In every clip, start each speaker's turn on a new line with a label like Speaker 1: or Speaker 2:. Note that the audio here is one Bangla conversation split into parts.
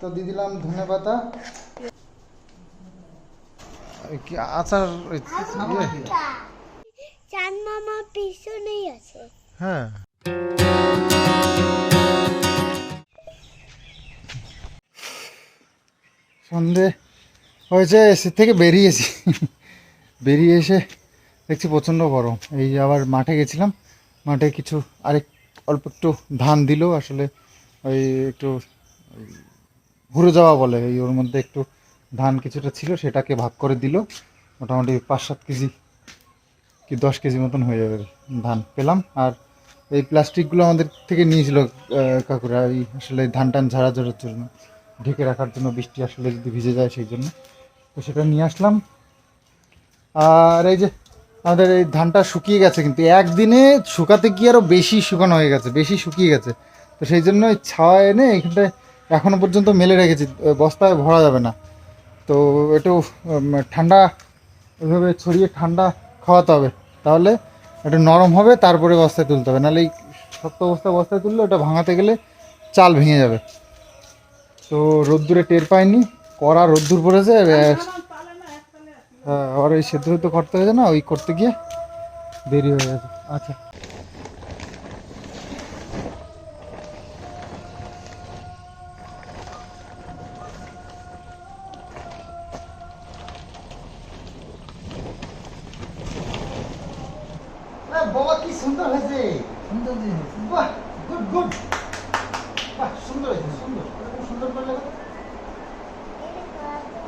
Speaker 1: তো দিয়ে দিলাম ধনে পাতা। কি আচার? ওই ইয়ে,
Speaker 2: চাঁদ মামা পিছনেই আছে।
Speaker 1: হ্যাঁ। সন্ধে হয়েছে এসে থেকে বেরিয়েছি। বেরিয়ে এসে দেখছি প্রচণ্ড গরম। এই যে আবার মাঠে গেছিলাম। মাঠে কিছু আরেক অল্প একটু ধান দিল। আসলে ওই একটু ঘুরে যাওয়া বলে। এই ওর মধ্যে একটু ধান কিছুটা ছিল, সেটাকে ভাগ করে দিল। মোটামুটি পাঁচ সাত কেজি কি দশ কেজি মতন হয়ে যাবে ধান পেলাম। আর এই প্লাস্টিকগুলো আমাদের থেকে নিয়েছিল কাকুরা। এই আসলে ধান টান ঝাড়া ঝাড়ার জন্য, ঢেকে রাখার জন্য বৃষ্টি আসলে যদি ভিজে যায় সেই জন্য। তো সেটা নিয়ে আসলাম। আর এই যে আমাদের এই ধানটা শুকিয়ে গেছে, কিন্তু একদিনে শুকাতে গিয়ে আরও বেশি শুকানো হয়ে গেছে, বেশি শুকিয়ে গেছে। তো সেই জন্য ছাওয়া এনে এখানটায় এখনও পর্যন্ত মেলে রেখেছি, বস্তায় ভরা যাবে না। তো একটু ঠান্ডা ওইভাবে ছড়িয়ে ঠান্ডা খাওয়াতে হবে। তাহলে একটু নরম হবে, তারপরে বস্তায় তুলতে হবে। নাহলে এই শক্ত অবস্থায় বস্তায় তুললে ওটা ভাঙাতে গেলে চাল ভেঙে যাবে। তো রোদ্দুরে টের পাইনি, কড়া রোদ্দুর পড়েছে। হ্যাঁ আবার ওই সেদ্ধ সেদ্ধ করতে হয়েছে না, ওই করতে গিয়ে দেরি হয়ে গেছে। আচ্ছা। বাবা কি সুন্দর হয়েছে।
Speaker 3: সুন্দর
Speaker 1: বাহ গুড গুড বাহ সুন্দর হয়েছে সুন্দর। এরকম সুন্দর করলে কত?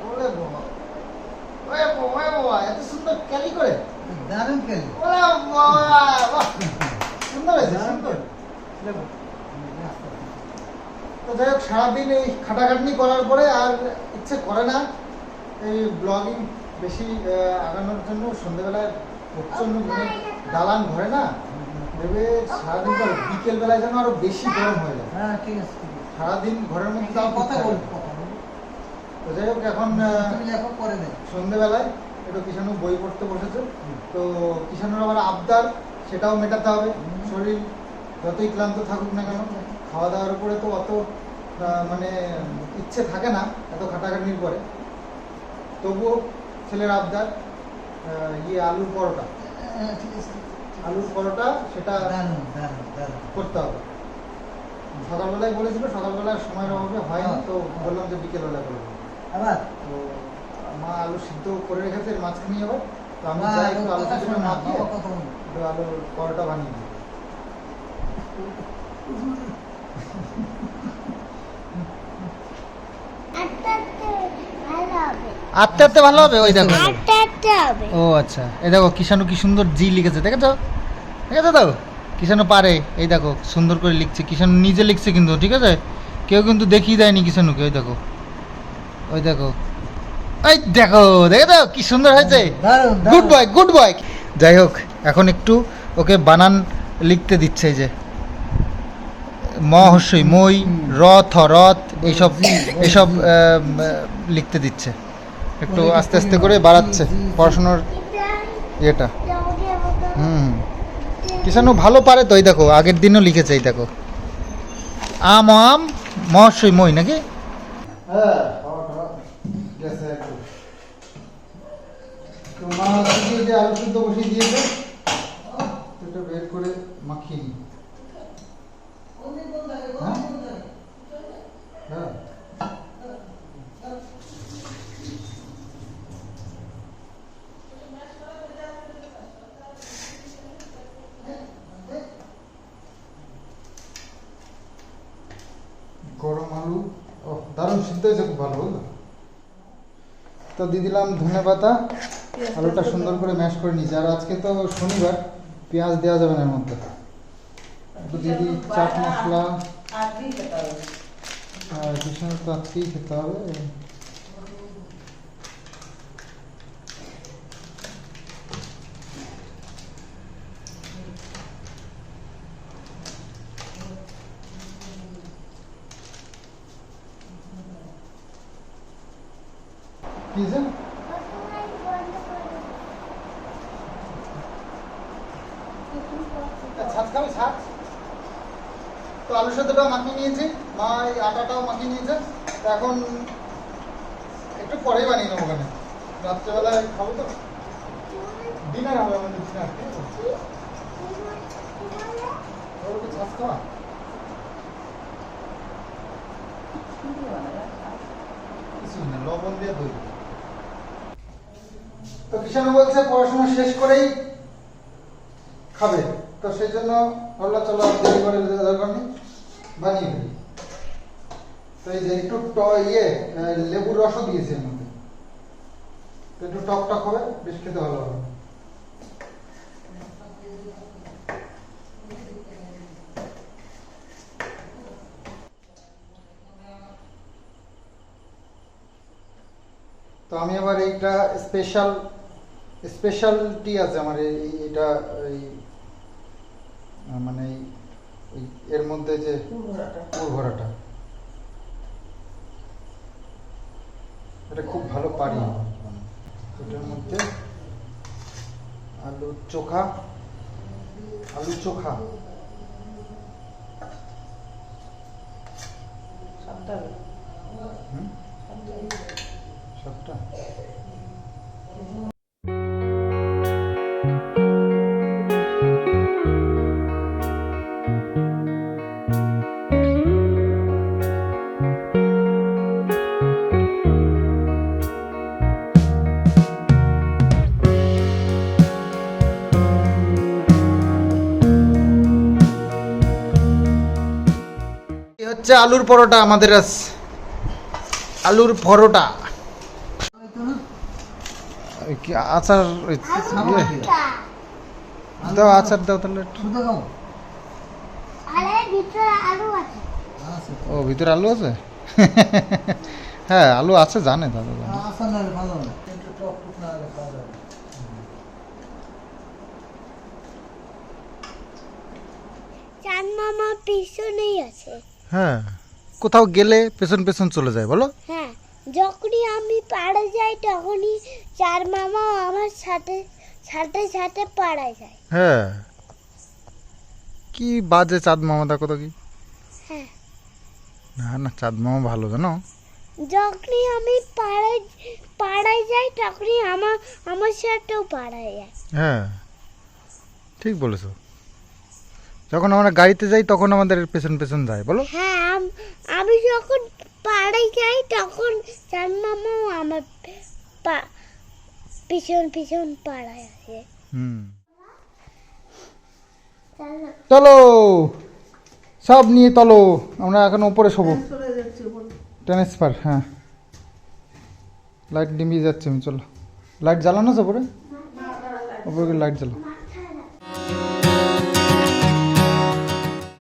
Speaker 1: ওরে বাবা। ওরে বাবা ওরে বাবা এত সুন্দর ক্যালি করে।
Speaker 3: দারুণ খেলি
Speaker 1: ওরে বাবা বাহ। সুন্দর হয়েছে সুন্দর। তো যাই হোক সারাদিন এই খাটাখাটনি করার পরে আর ইচ্ছে করে না এই ব্লগিং বেশি আগানোর জন্য। সন্ধ্যেবেলায় প্রচণ্ড দালান ঘরে না ভেবে সারাদিন পর বিকেল বেলায় যেন আরও বেশি গরম হয়ে যায়।
Speaker 3: হ্যাঁ ঠিক আছে ঠিক আছে।
Speaker 1: সারাদিন ঘরের মধ্যে তাও
Speaker 3: কথা বল
Speaker 1: বল
Speaker 3: কথা বল
Speaker 1: তো যাই হোক এখন
Speaker 3: দেয়
Speaker 1: সন্ধ্যেবেলায় একটু কিষাণু বই পড়তে বসেছে। তো কিষাণুর আবার আবদার সেটাও মেটাতে হবে। শরীর যতই ক্লান্ত থাকুক না কেন খাওয়া দাওয়ার উপরে তো অত মানে ইচ্ছে থাকে না এত খাটাখাটনির পরে। তবুও ছেলের আবদার ইয়ে আলুর পরোটা। আলুর পরোটা সেটা করতে হবে। সকালবেলায় বলেছিল সকালবেলায় সময়ের অভাবে হয়। না তো বললাম যে বিকেলবেলায় করব।
Speaker 3: আবার?
Speaker 1: তো মা আলু সিদ্ধ করে রেখেছে মাঝখানে আবার। তো আমি যাই একটু আলু সিদ্ধ মাখিয়ে
Speaker 3: বাবা
Speaker 1: একটু আলুর পরোটা বানিয়ে দিই।
Speaker 2: আটটা ভালো হবে।
Speaker 1: আটতে আটতে ভালো হবে? ওই দেখো।
Speaker 2: হবে।
Speaker 1: ও আচ্ছা। এই দেখো কিষাণু কি সুন্দর জি লিখেছে দেখেছ? দেখেছ তো? কিষাণু পারে। এই দেখো সুন্দর করে লিখছে। কিষাণু নিজে লিখছে কিন্তু ঠিক আছে? কেউ কিন্তু দেখিয়ে দেয়নি কিষাণুকে ওই দেখো। ওই দেখো। এই দেখো দেখেছ? কি সুন্দর হয়েছে। গুড। বয় গুড বয় যাই হোক এখন একটু ওকে বানান লিখতে দিচ্ছে যে। ম হস্যই মই রথ রথ এইসব এইসব লিখতে দিচ্ছে। একটু আস্তে আস্তে করে বাড়াচ্ছে পড়াশোনার ইয়েটা। হুম। কিষাণু ভালো পারে তো, এই দেখো, আগের দিনও লিখেছে, এই দেখো। আম আম মহস্যই মই, নাকি? হ্যাঁ যে আলু সিদ্ধ বসিয়ে দিয়েছে বের করে মাখিয়ে নিই হ্যাঁ? হ্যাঁ গরম আলু ও দারুণ সিদ্ধ হয়েছে খুব ভালো বুঝলো তো দিয়ে দিলাম ধনে পাতা আলুটা সুন্দর করে ম্যাশ করে নিয়েছি। আর আজকে তো শনিবার পেঁয়াজ দেওয়া যাবে না এর মধ্যে। তো দিদি চাট মশলা। আর কিছু তো আজকেই খেতে হবে। কি ছাদ খাবে ছাদ তো আলুর সাথেটাও মাখিয়ে নিয়েছি। মা এই আটাটাও মাখিয়ে নিয়েছে। তা এখন একটু পরেই বানিয়ে নেব ওখানে। রাত্রেবেলায় খাব তো। ডিনার হবে আমাদের ডিনার ওর কি ছাঁচ খাওয়া। কিছুই না লবণ দিয়ে দই। তো কিষাণু বলছে পড়াশোনা শেষ করেই খাবে। তো সেই জন্য হল্লা চলো দেরি করে দরকার নেই, বানিয়ে ফেলি। তো এই যে একটু ইয়ে লেবুর রসও দিয়েছি এর মধ্যে। তো একটু টক টক হবে, বেশ খেতে ভালো হবে। তো আমি আবার এইটা স্পেশাল স্পেশালটি আছে আমার এই এটা এই মানে এর মধ্যে যে পুরভরাটা এটা খুব ভালো পারি এটার মধ্যে আলু চোখা আলু। চোখা? সবটা হচ্ছে আলুর পরোটা আমাদের আলুর পরোটা। আচার? দাও আচার দাও তাহলে ও, ভিতরে আলু আছে? হ্যাঁ আলু আছে, জানে দাদা
Speaker 2: চাঁদ মামা পিছনেই আছে।
Speaker 1: হ্যাঁ। কোথাও গেলে পেছন পেছন চলে যায় বলো।
Speaker 2: হ্যাঁ যখনই আমি পাড়ে যাই তখনই চার মামাও আমার সাথে সাথে সাথে পাড়ায় যায়।
Speaker 1: হ্যাঁ। কি বাজে চাঁদ মামা দেখো তো কি।
Speaker 2: হ্যাঁ।
Speaker 1: না না চাঁদ মামা ভালো জানো।
Speaker 2: যখনই আমি পাড়ায় পাড়ায় যাই তখনই আমার আমার সাথেও পাড়ায় যায়।
Speaker 1: হ্যাঁ। ঠিক বলেছ। যখন আমরা গাড়িতে যাই তখন আমাদের পেছন পেছন যায় বলো?
Speaker 2: হ্যাঁ আমি যখন পাড়ায় যাই তখন চার মামাও আমার পা- পিছন পিছন পাড়ায় আছে
Speaker 1: হুম। চলো। সব নিয়ে চলো আমরা এখন উপরে শোবো। ট্রান্সফার হ্যাঁ। লাইট নিমিয়ে যাচ্ছে আমি চলো। লাইট জ্বালানো আছে উপরে? উপরে লাইট জ্বালো